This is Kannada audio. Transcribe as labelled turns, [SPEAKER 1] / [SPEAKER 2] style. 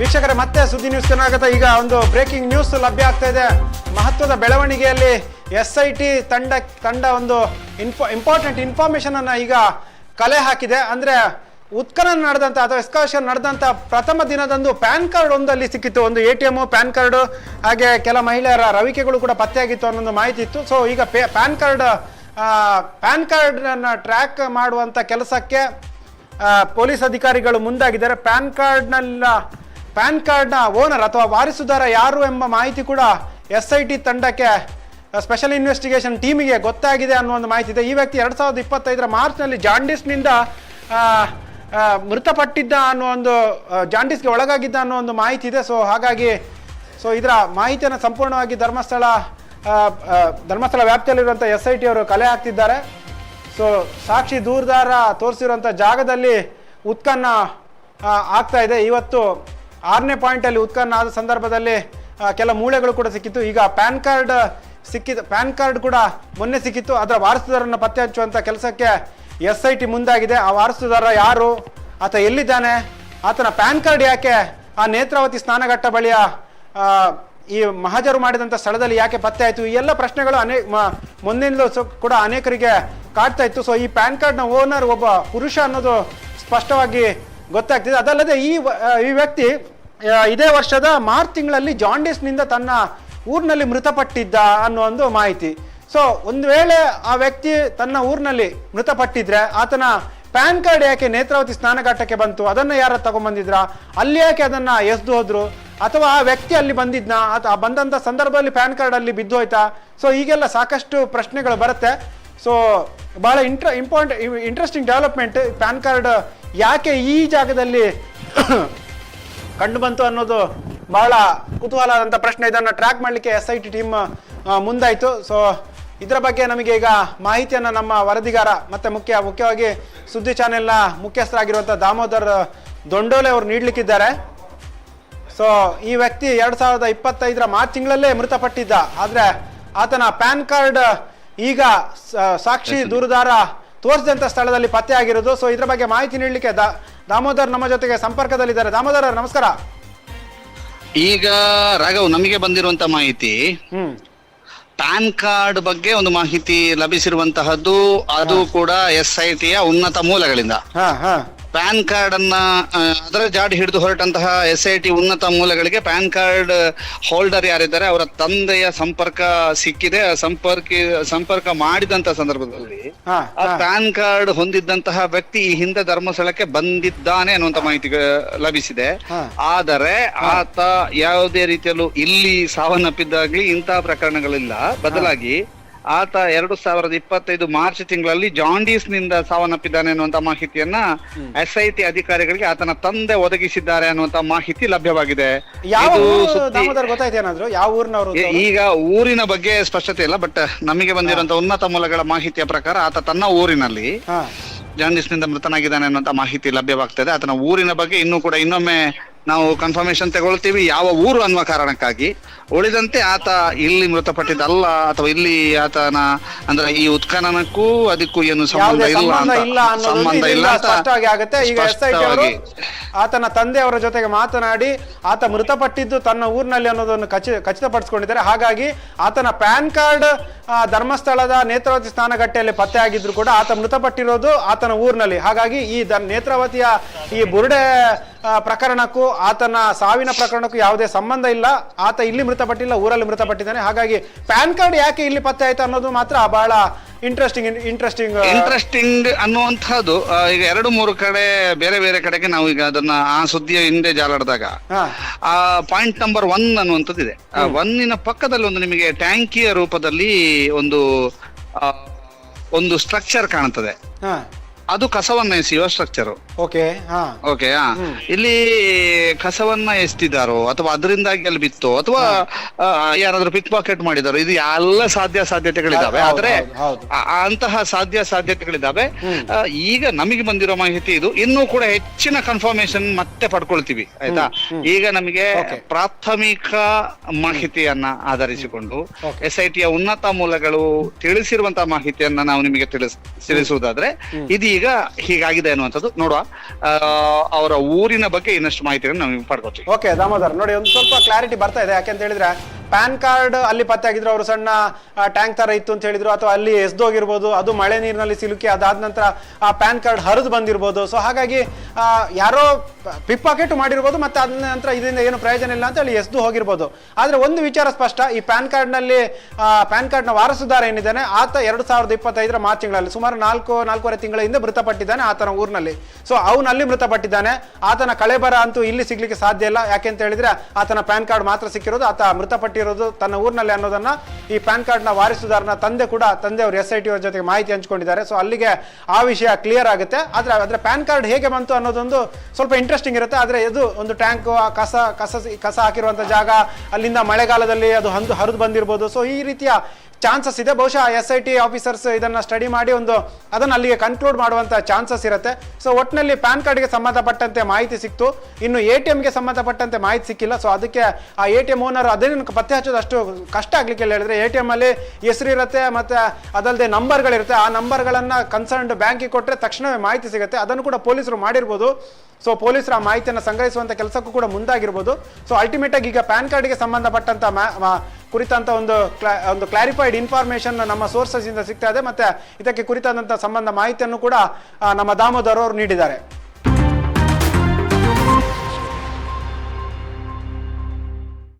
[SPEAKER 1] ವೀಕ್ಷಕರೇ, ಮತ್ತೆ ಸುದ್ದಿ ನ್ಯೂಸ್ ಏನಾಗುತ್ತೆ ಈಗ ಒಂದು ಬ್ರೇಕಿಂಗ್ ನ್ಯೂಸ್ ಲಭ್ಯ ಆಗ್ತಾ ಇದೆ. ಮಹತ್ವದ ಬೆಳವಣಿಗೆಯಲ್ಲಿ ಎಸ್ ಐ ಟಿ ತಂಡ ತಂಡ ಒಂದು ಇನ್ಫೋ ಇಂಪಾರ್ಟೆಂಟ್ ಇನ್ಫಾರ್ಮೇಶನ್ ಅನ್ನ ಈಗ ಕಲೆ ಹಾಕಿದೆ. ಅಂದ್ರೆ ಉತ್ಖನನ ನಡೆದಂತ ಅಥವಾ ಎಸ್ಕಾಶನ್ ನಡೆದಂತ ಪ್ರಥಮ ದಿನದಂದು ಪ್ಯಾನ್ ಕಾರ್ಡ್ ಒಂದಲ್ಲಿ ಸಿಕ್ಕಿತ್ತು. ಒಂದು A T M PAN card, ಹಾಗೆ ಕೆಲ ಮಹಿಳೆಯರ ರವಿಕೆಗಳು ಕೂಡ ಪತ್ತೆಯಾಗಿತ್ತು ಅನ್ನೊಂದು ಮಾಹಿತಿ ಇತ್ತು. ಸೊ ಈಗ PAN card PAN card track ಮಾಡುವಂತ ಕೆಲಸಕ್ಕೆ ಪೊಲೀಸ್ ಅಧಿಕಾರಿಗಳು ಮುಂದಾಗಿದ್ದಾರೆ. ಪ್ಯಾನ್ ಕಾರ್ಡ್ನಲ್ಲ ಪ್ಯಾನ್ ಕಾರ್ಡ್ನ ಓನರ್ ಅಥವಾ ವಾರಿಸುದಾರ ಯಾರು ಎಂಬ ಮಾಹಿತಿ ಕೂಡ ಎಸ್ ಐ ಟಿ ತಂಡಕ್ಕೆ ಸ್ಪೆಷಲ್ ಇನ್ವೆಸ್ಟಿಗೇಷನ್ ಟೀಮಿಗೆ ಗೊತ್ತಾಗಿದೆ ಅನ್ನೋ ಒಂದು ಮಾಹಿತಿ ಇದೆ. ಈ ವ್ಯಕ್ತಿ ಎರಡು ಸಾವಿರದ ಇಪ್ಪತ್ತೈದರ ಮಾರ್ಚ್ನಲ್ಲಿ ಜಾಂಡಿಸ್ನಿಂದ ಮೃತಪಟ್ಟಿದ್ದ ಅನ್ನೋ ಒಂದು ಜಾಂಡಿಸ್ಗೆ ಒಳಗಾಗಿದ್ದ ಅನ್ನೋ ಒಂದು ಮಾಹಿತಿ ಇದೆ. ಸೊ ಹಾಗಾಗಿ ಸೊ ಇದರ ಮಾಹಿತಿಯನ್ನು ಸಂಪೂರ್ಣವಾಗಿ ಧರ್ಮಸ್ಥಳ ಧರ್ಮಸ್ಥಳ ವ್ಯಾಪ್ತಿಯಲ್ಲಿರುವಂಥ ಎಸ್ ಐ ಟಿ ಅವರು ಕಲೆ ಹಾಕ್ತಿದ್ದಾರೆ. ಸೊ ಸಾಕ್ಷಿ ದೂರದಾರ ತೋರಿಸಿರುವಂಥ ಜಾಗದಲ್ಲಿ ಉತ್ಕನ್ನ ಆಗ್ತಾ ಇದೆ. ಇವತ್ತು ಆರನೇ ಪಾಯಿಂಟಲ್ಲಿ ಉತ್ಖನ್ ಆದ ಸಂದರ್ಭದಲ್ಲಿ ಕೆಲ ಮೂಳೆಗಳು ಕೂಡ ಸಿಕ್ಕಿತ್ತು. ಈಗ ಪ್ಯಾನ್ ಕಾರ್ಡ್ ಸಿಕ್ಕಿದ ಪ್ಯಾನ್ ಕಾರ್ಡ್ ಕೂಡ ಮೊನ್ನೆ ಸಿಕ್ಕಿತ್ತು. ಅದರ ವಾರಸುದಾರರನ್ನು ಪತ್ತೆ ಹಚ್ಚುವಂಥ ಕೆಲಸಕ್ಕೆ ಎಸ್ ಐ ಟಿ ಮುಂದಾಗಿದೆ. ಆ ವಾರಸುದಾರ ಯಾರು? ಆತ ಎಲ್ಲಿದ್ದಾನೆ? ಆತನ ಪ್ಯಾನ್ ಕಾರ್ಡ್ ಯಾಕೆ? ಆ ನೇತ್ರಾವತಿ ಸ್ನಾನಘಟ್ಟ ಬಳಿಯ ಈ ಮಹಾಜರು ಮಾಡಿದಂಥ ಸ್ಥಳದಲ್ಲಿ ಯಾಕೆ ಪತ್ತೆ ಆಯಿತು? ಈ ಎಲ್ಲ ಪ್ರಶ್ನೆಗಳು ಅನೇಕ ಮೊನ್ನೆಯಿಂದಲೂ ಕೂಡ ಅನೇಕರಿಗೆ ಕಾಡ್ತಾ ಇತ್ತು. ಸೊ ಈ ಪ್ಯಾನ್ ಕಾರ್ಡ್ನ ಓನರ್ ಒಬ್ಬ ಪುರುಷ ಅನ್ನೋದು ಸ್ಪಷ್ಟವಾಗಿ ಗೊತ್ತಾಗ್ತಿದೆ. ಅದಲ್ಲದೆ ಈ ಈ ವ್ಯಕ್ತಿ ಇದೇ ವರ್ಷದ ಮಾರ್ಚ್ ತಿಂಗಳಲ್ಲಿ ಜಾಂಡೀಸ್ನಿಂದ ತನ್ನ ಊರಿನಲ್ಲಿ ಮೃತಪಟ್ಟಿದ್ದ ಅನ್ನೋ ಒಂದು ಮಾಹಿತಿ. ಸೊ ಒಂದು ವೇಳೆ ಆ ವ್ಯಕ್ತಿ ತನ್ನ ಊರಿನಲ್ಲಿ ಮೃತಪಟ್ಟಿದ್ರೆ, ಆತನ ಪ್ಯಾನ್ ಕಾರ್ಡ್ ಯಾಕೆ ನೇತ್ರಾವತಿ ಸ್ನಾನಘಟ್ಟಕ್ಕೆ ಬಂತು? ಅದನ್ನ ಯಾರ ತಗೊಂಡ್ಬಂದಿದ್ರ ಅಲ್ಲಿ ಯಾಕೆ ಅದನ್ನ ಎಸ್ದು ಹೋದ್ರು? ಅಥವಾ ಆ ವ್ಯಕ್ತಿ ಅಲ್ಲಿ ಬಂದಿದ್ನ? ಅಥವಾ ಬಂದಂತ ಸಂದರ್ಭದಲ್ಲಿ ಪ್ಯಾನ್ ಕಾರ್ಡ್ ಅಲ್ಲಿ ಬಿದ್ದು ಹೋಯ್ತಾ ಸೊ ಈಗೆಲ್ಲ ಸಾಕಷ್ಟು ಪ್ರಶ್ನೆಗಳು ಬರುತ್ತೆ. ಸೊ ಭಾಳ inter important interesting development PAN card ಯಾಕೆ ಈ ಜಾಗದಲ್ಲಿ ಕಂಡು ಬಂತು ಅನ್ನೋದು ಬಹಳ ಕುತೂಹಲವಾದಂಥ ಪ್ರಶ್ನೆ. ಇದನ್ನು ಟ್ರ್ಯಾಕ್ ಮಾಡಲಿಕ್ಕೆ ಎಸ್ ಐ ಟಿ ಟೀಮ್ ಮುಂದಾಯಿತು. ಸೊ ಇದರ ಬಗ್ಗೆ ನಮಗೆ ಈಗ ಮಾಹಿತಿಯನ್ನು ನಮ್ಮ ವರದಿಗಾರ ಮತ್ತು ಮುಖ್ಯ, ಮುಖ್ಯವಾಗಿ ಸುದ್ದಿ ಚಾನೆಲ್ನ ಮುಖ್ಯಸ್ಥರಾಗಿರುವಂಥ ದಾಮೋದರ್ ದೊಂಡೋಲೆ ಅವರು ನೀಡಲಿಕ್ಕಿದ್ದಾರೆ. ಸೊ ಈ ವ್ಯಕ್ತಿ ಎರಡು ಸಾವಿರದ ಇಪ್ಪತ್ತೈದರ ಮಾರ್ಚ್ ತಿಂಗಳಲ್ಲೇ ಮೃತಪಟ್ಟಿದ್ದ. ಆದರೆ ಆತನ ಪ್ಯಾನ್ ಕಾರ್ಡ್ ಈಗ ಸಾಕ್ಷಿ ದೂರುದಾರ ತೋರಿಸಿದಂತ ಸ್ಥಳದಲ್ಲಿ ಪತ್ತೆ ಆಗಿರೋದು ಸೊ ಇದ್ರ ಬಗ್ಗೆ ಮಾಹಿತಿ ನೀಡಲಿಕ್ಕೆ ದಾಮೋದರ್ ನಮ್ಮ ಜೊತೆಗೆ ಸಂಪರ್ಕದಲ್ಲಿದ್ದಾರೆ. ದಾಮೋದರ್ ನಮಸ್ಕಾರ.
[SPEAKER 2] ಈಗ ರಾಘವ್ ನಮಗೆ ಬಂದಿರುವಂತ ಮಾಹಿತಿ ಪ್ಯಾನ್ ಕಾರ್ಡ್ ಬಗ್ಗೆ ಒಂದು ಮಾಹಿತಿ ಲಭಿಸಿರುವಂತಹದ್ದು ಅದು ಕೂಡ ಎಸ್ ಐ ಟಿಯ ಉನ್ನತ ಮೂಲಗಳಿಂದ.
[SPEAKER 1] ಹಾ ಹಾ.
[SPEAKER 2] ಪ್ಯಾನ್ ಕಾರ್ಡ್ ಅನ್ನ ಅದರ ಜಾಡಿ ಹಿಡಿದು ಹೊರಟಂತಹ ಎಸ್ ಐ ಟಿ ಉನ್ನತ ಮೂಲಗಳಿಗೆ ಪ್ಯಾನ್ ಕಾರ್ಡ್ ಹೋಲ್ಡರ್ ಯಾರಿದ್ದಾರೆ ಅವರ ತಂದೆಯ ಸಂಪರ್ಕ ಸಿಕ್ಕಿದೆ. ಸಂಪರ್ಕ ಸಂಪರ್ಕ ಮಾಡಿದಂತ ಸಂದರ್ಭದಲ್ಲಿ ಆ ಪ್ಯಾನ್ ಕಾರ್ಡ್ ಹೊಂದಿದ್ದಂತಹ ವ್ಯಕ್ತಿ ಈ ಹಿಂದೆ ಧರ್ಮಸ್ಥಳಕ್ಕೆ ಬಂದಿದ್ದಾನೆ ಅನ್ನುವಂತ ಮಾಹಿತಿ ಲಭಿಸಿದೆ. ಆದರೆ ಆತ ಯಾವುದೇ ರೀತಿಯಲ್ಲೂ ಇಲ್ಲಿ ಸಾವನ್ನಪ್ಪಿದ್ದಾಗ್ಲಿ ಇಂತಹ ಪ್ರಕರಣಗಳಿಲ್ಲ. ಬದಲಾಗಿ ಆತ ಎರಡು ಸಾವಿರದ ಇಪ್ಪತ್ತೈದು ಮಾರ್ಚ್ ತಿಂಗಳಲ್ಲಿ ಜಾಂಡೀಸ್ನಿಂದ ಸಾವನ್ನಪ್ಪಿದ್ದಾನೆ ಅನ್ನುವಂತ ಮಾಹಿತಿಯನ್ನ ಎಸ್ ಐ ಟಿ ಅಧಿಕಾರಿಗಳಿಗೆ ಆತನ ತಂದೆ ಒದಗಿಸಿದ್ದಾರೆ ಅನ್ನುವಂತ ಮಾಹಿತಿ ಲಭ್ಯವಾಗಿದೆ. ಈಗ ಊರಿನ ಬಗ್ಗೆ ಸ್ಪಷ್ಟತೆ ಇಲ್ಲ ಬಟ್ ನಮಗೆ ಬಂದಿರುವಂತ ಉನ್ನತ ಮೂಲಗಳ ಮಾಹಿತಿಯ ಪ್ರಕಾರ ಆತ ತನ್ನ ಊರಿನಲ್ಲಿ ಜಾಂಡೀಸ್ನಿಂದ ಮೃತನಾಗಿದ್ದಾನೆ ಅನ್ನುವಂತ ಮಾಹಿತಿ ಲಭ್ಯವಾಗ್ತದೆ ಆತನ ಊರಿನ ಬಗ್ಗೆ ಇನ್ನೂ ಕೂಡ ಇನ್ನೊಮ್ಮೆ ನಾವು ಕನ್ಫರ್ಮೇಶನ್ ತಗೊಳ್ತೀವಿ ಯಾವ ಊರು ಅನ್ನುವ ಕಾರಣಕ್ಕಾಗಿ. ಉಳಿದಂತೆ ಆತ ಇಲ್ಲಿ ಮೃತಪಟ್ಟಿದ್ದಲ್ಲ ಅಥವಾ ಇಲ್ಲಿ ಆತನ ಅಂದ್ರೆ ಈ ಉತ್ಖನನಕ್ಕೂ ಅದಕ್ಕೂ ಏನು ಸಂಬಂಧ ಇಲ್ಲ
[SPEAKER 1] ಸಂಬಂಧ
[SPEAKER 2] ಅಂತ
[SPEAKER 1] ಇಲ್ಲ
[SPEAKER 2] ಸಂಬಂಧ
[SPEAKER 1] ಸ್ಪಷ್ಟವಾಗಿ ಆಗುತ್ತೆ. ಈಗ
[SPEAKER 2] ಸ್ಪಷ್ಟವಾಗಿ.
[SPEAKER 1] ಆತನ ತಂದೆಯವರ ಜೊತೆಗೆ ಮಾತನಾಡಿ ಆತ ಮೃತಪಟ್ಟಿದ್ದು ತನ್ನ ಊರಿನಲ್ಲಿ ಅನ್ನೋದನ್ನು ಖಚಿತ ಖಚಿತಪಡಿಸಿಕೊಂಡಿದ್ದಾರೆ. ಹಾಗಾಗಿ ಆತನ ಪ್ಯಾನ್ ಕಾರ್ಡ್ ಧರ್ಮಸ್ಥಳದ ನೇತ್ರಾವತಿ ಸ್ನಾನಗಟ್ಟೆಯಲ್ಲಿ ಪತ್ತೆ ಆಗಿದ್ರು ಕೂಡ ಆತ ಮೃತಪಟ್ಟಿರೋದು ಆತನ ಊರಿನಲ್ಲಿ. ಹಾಗಾಗಿ ಈ ದ ನೇತ್ರಾವತಿಯ ಈ ಬುರುಡೆ ಪ್ರಕರಣಕ್ಕೂ ಆತನ ಸಾವಿನ ಪ್ರಕರಣಕ್ಕೂ ಯಾವುದೇ ಸಂಬಂಧ ಇಲ್ಲ. ಆತ ಇಲ್ಲಿ ಮೃತಪಟ್ಟಿಲ್ಲ, ಊರಲ್ಲಿ ಮೃತಪಟ್ಟಿದ್ದಾನೆ. ಹಾಗಾಗಿ ಪ್ಯಾನ್ ಕಾರ್ಡ್ ಯಾಕೆ ಇಲ್ಲಿ ಪತ್ತೆ ಆಯ್ತು ಅನ್ನೋದು ಮಾತ್ರ ಬಹಳ ಇಂಟ್ರೆಸ್ಟಿಂಗ್ ಇಂಟ್ರೆಸ್ಟಿಂಗ್
[SPEAKER 2] ಇಂಟ್ರೆಸ್ಟಿಂಗ್ ಅನ್ನುವಂತಹದ್ದು ಈಗ ಎರಡು ಮೂರು ಕಡೆ ಬೇರೆ ಬೇರೆ ಕಡೆಗೆ ನಾವು ಈಗ ಅದನ್ನ ಆ ಸುದ್ದಿಯ ಹಿಂದೆ ಜಾಲಾಡಿದಾಗ ಆ ಪಾಯಿಂಟ್ ನಂಬರ್ ಒನ್ ಅನ್ನುವಂಥದ್ದು ಇದೆ ಆ ಒನ್ನಿನ ಪಕ್ಕದಲ್ಲಿ ಒಂದು ನಿಮಗೆ ಟ್ಯಾಂಕಿಯ ರೂಪದಲ್ಲಿ ಒಂದು ಒಂದು ಸ್ಟ್ರಕ್ಚರ್ ಕಾಣುತ್ತದೆ ಅದು ಕಸವನ್ನ ಎಸೆಯುವ ಸ್ಟ್ರಕ್ಚರ್
[SPEAKER 1] ಓಕೆ ಹಾ.
[SPEAKER 2] ಓಕೆ ಇಲ್ಲಿ ಕಸವನ್ನ ಎಸ್ತಿದಾರೋ ಅಥವಾ ಅದರಿಂದಾಗಿ ಅಲ್ಲಿ ಬಿತ್ತೋ ಅಥವಾ ಆ, ಯಾರಾದ್ರೂ ಪಿಕ್ ಪಾಕೆಟ್ ಮಾಡಿದಾರೋ ಇದು ಎಲ್ಲ ಸಾಧ್ಯ ಸಾಧ್ಯತೆಗಳಿದಾವೆ.
[SPEAKER 1] ಹೌದು,
[SPEAKER 2] ಆದ್ರೆ
[SPEAKER 1] ಹೌದು, ಹೌದು.
[SPEAKER 2] ಆ- ಆ ಅಂತಹ ಸಾಧ್ಯ ಸಾಧ್ಯತೆಗಳಿದಾವೆ. ಆ, ಈಗ ನಮಗೆ ಬಂದಿರೋ ಮಾಹಿತಿ ಇದು. ಇನ್ನೂ ಕೂಡ ಹೆಚ್ಚಿನ ಕನ್ಫರ್ಮೇಶನ್ ಮತ್ತೆ ಪಡ್ಕೊಳ್ತೀವಿ. ಆಯ್ತಾ? ಈಗ ನಮಗೆ
[SPEAKER 1] Okay.
[SPEAKER 2] ಪ್ರಾಥಮಿಕ ಮಾಹಿತಿಯನ್ನ ಆಧರಿಸಿಕೊಂಡು
[SPEAKER 1] Okay.
[SPEAKER 2] ಎಸ್ ಐ ಟಿಯ ಉನ್ನತ ಮೂಲಗಳು ತಿಳಿಸಿರುವಂತಹ ಮಾಹಿತಿಯನ್ನ ನಾವು ನಿಮಗೆ ತಿಳಿಸ್ ತಿಳಿಸುವುದಾದ್ರೆ ಇದೀಗ ಹೀಗಾಗಿದೆ ಅನ್ನುವಂಥದ್ದು. ನೋಡುವ. ಆ, ಅವರ ಊರಿನ ಬಗ್ಗೆ ಇನ್ನಷ್ಟು ಮಾಹಿತಿಯನ್ನು ನಾವು ಪಡ್ಕೋತೀವಿ
[SPEAKER 1] ಓಕೆ ದಾಮೋದರ್, ನೋಡಿ, ಒಂದು ಸ್ವಲ್ಪ ಕ್ಲಾರಿಟಿ ಬರ್ತಾ ಇದೆ. ಯಾಕೆಂತ ಹೇಳಿದ್ರೆ ಪ್ಯಾನ್ ಕಾರ್ಡ್ ಅಲ್ಲಿ ಪತ್ತೆ ಆಗಿದ್ರು, ಅವರು ಸಣ್ಣ ಟ್ಯಾಂಕ್ ತರ ಇತ್ತು ಅಂತ ಹೇಳಿದ್ರು, ಅಥವಾ ಅಲ್ಲಿ ಎಸ್ದೋಗಿರ್ಬೋದು, ಅದು ಮಳೆ ನೀರಿನಲ್ಲಿ ಸಿಲುಕಿ ಅದಾದ ನಂತರ ಆ ಪ್ಯಾನ್ ಕಾರ್ಡ್ ಹರಿದು ಬಂದಿರ್ಬೋದು. ಸೊ ಹಾಗಾಗಿ ಯಾರೋ ಪಿಕ್ ಪಾಕೆಟ್ ಮಾಡಿರ್ಬೋದು, ಮತ್ತೆ ಅದ ನಂತರ ಇದರಿಂದ ಏನು ಪ್ರಯೋಜನ ಇಲ್ಲ ಅಂತ ಹೇಳಿ ಎಸ್ದು ಹೋಗಿರ್ಬೋದು. ಆದರೆ ಒಂದು ವಿಚಾರ ಸ್ಪಷ್ಟ, ಈ ಪ್ಯಾನ್ ಕಾರ್ಡ್ನಲ್ಲಿ ಪ್ಯಾನ್ ಕಾರ್ಡ್ನ ವಾರಸುದಾರ ಏನಿದ್ದಾನೆ, ಆತ ಎರಡು ಸಾವಿರದ ಇಪ್ಪತ್ತೈದರ ಮಾರ್ಚ್ ತಿಂಗಳಲ್ಲಿ, ಸುಮಾರು ನಾಲ್ಕು, ನಾಲ್ಕೂವರೆ ತಿಂಗಳ ಹಿಂದೆ ಮೃತಪಟ್ಟಿದ್ದಾನೆ ಆತನ ಊರಿನಲ್ಲಿ. ಸೊ ಅವನಲ್ಲಿ ಮೃತಪಟ್ಟಿದ್ದಾನೆ. ಆತನ ಕಳೆಬರ ಅಂತೂ ಇಲ್ಲಿ ಸಿಗ್ಲಿಕ್ಕೆ ಸಾಧ್ಯ ಇಲ್ಲ. ಯಾಕೆಂತ ಹೇಳಿದ್ರೆ, ಆತನ ಪ್ಯಾನ್ ಕಾರ್ಡ್ ಮಾತ್ರ ಸಿಕ್ಕಿರೋದು, ಆತ ಮೃತಪಟ್ಟಿರೋದು ತನ್ನ ಊರಿನಲ್ಲಿ ಅನ್ನೋದನ್ನ ಈ ಪ್ಯಾನ್ ಕಾರ್ಡ್ನ ವಾರಿಸುದಾರನ ತಂದೆ ಕೂಡ ತಂದೆ ಅವರು ಎಸ್ ಐ ಟಿ ಅವ್ರ ಜೊತೆಗೆ ಮಾಹಿತಿ ಹಂಚ್ಕೊಂಡಿದ್ದಾರೆ. ಸೊ ಅಲ್ಲಿಗೆ ಆ ವಿಷಯ ಕ್ಲಿಯರ್ ಆಗುತ್ತೆ. ಆದ್ರೆ ಅದರ ಪ್ಯಾನ್ ಕಾರ್ಡ್ ಹೇಗೆ ಬಂತು ಅನ್ನೋದೊಂದು ಸ್ವಲ್ಪ ಇಂಟ್ರೆಸ್ಟಿಂಗ್ ಇರುತ್ತೆ. ಆದರೆ ಇದು ಒಂದು ಟ್ಯಾಂಕ್ ಕಸ ಕಸ ಕಸ ಹಾಕಿರುವಂತ ಜಾಗ, ಅಲ್ಲಿಂದ ಮಳೆಗಾಲದಲ್ಲಿ ಅದು ಹಂದು ಹರಿದು ಬಂದಿರ್ಬೋದು. ಸೊ ಈ ರೀತಿಯ ಚಾನ್ಸಸ್ ಇದೆ. ಬಹುಶಃ ಎಸ್ ಐ ಟಿ ಆಫೀಸರ್ಸ್ ಇದನ್ನ ಸ್ಟಡಿ ಮಾಡಿ ಒಂದು ಅದನ್ನ ಅಲ್ಲಿಗೆ ಕನ್ಕ್ಲೂಡ್ ಮಾಡುವಂತ ಚಾನ್ಸಸ್ ಇರುತ್ತೆ. ಸೊ ಒಟ್ಟಿನಲ್ಲಿ ಪ್ಯಾನ್ ಕಾರ್ಡ್ಗೆ ಸಂಬಂಧಪಟ್ಟಂತೆ ಮಾಹಿತಿ ಸಿಕ್ತು. ಇನ್ನು ಎ ಟಿ ಎಮ್ಗೆ ಸಂಬಂಧಪಟ್ಟಂತೆ ಮಾಹಿತಿ ಸಿಕ್ಕಿಲ್ಲ. ಸೊ ಅದಕ್ಕೆ ಆ ಎ ಟಿ ಎಂ ಓನರ್ ಅದನ್ನು ಪತ್ತೆ ಹಚ್ಚೋದು ಅಷ್ಟು ಕಷ್ಟ ಆಗ್ಲಿಕ್ಕೆ ಹೇಳಿದ್ರೆ ಎ ಟಿ ಎಮ್ಮಲ್ಲಿ ಹೆಸರು ಇರುತ್ತೆ ಮತ್ತೆ ಅದಲ್ಲದೆ ನಂಬರ್ಗಳಿರುತ್ತೆ ಆ ನಂಬರ್ಗಳನ್ನು ಕನ್ಸರ್ನ್ಡ್ ಬ್ಯಾಂಕಿಗೆ ಕೊಟ್ಟರೆ ತಕ್ಷಣವೇ ಮಾಹಿತಿ ಸಿಗುತ್ತೆ. ಅದನ್ನು ಕೂಡ ಪೊಲೀಸರು ಮಾಡಿರ್ಬೋದು. ಸೊ ಪೊಲೀಸರು ಆ ಮಾಹಿತಿಯನ್ನು ಸಂಗ್ರಹಿಸುವಂಥ ಕೆಲಸಕ್ಕೂ ಕೂಡ ಮುಂದಾಗಿರ್ಬೋದು. ಸೊ ಅಲ್ಟಿಮೇಟ್ ಆಗಿ ಈಗ ಪ್ಯಾನ್ ಕಾರ್ಡ್ಗೆ ಮಾ- ಕುರಿತಂತ ಒಂದು ಕ್ಲಾ ಒಂದು ಕ್ಲಾರಿಫೈಡ್ ಇನ್ಫಾರ್ಮೇಶನ್ ನಮ್ಮ ಸೋರ್ಸಸ್ ಇಂದ ಸಿಗ್ತಾ ಇದೆ. ಮತ್ತೆ ಇದಕ್ಕೆ ಕುರಿತಾದಂತ ಸಂಬಂಧ ಮಾಹಿತಿಯನ್ನು ಕೂಡ ನಮ್ಮ ದಾಮೋದರ್ ಅವರು ನೀಡಿದ್ದಾರೆ.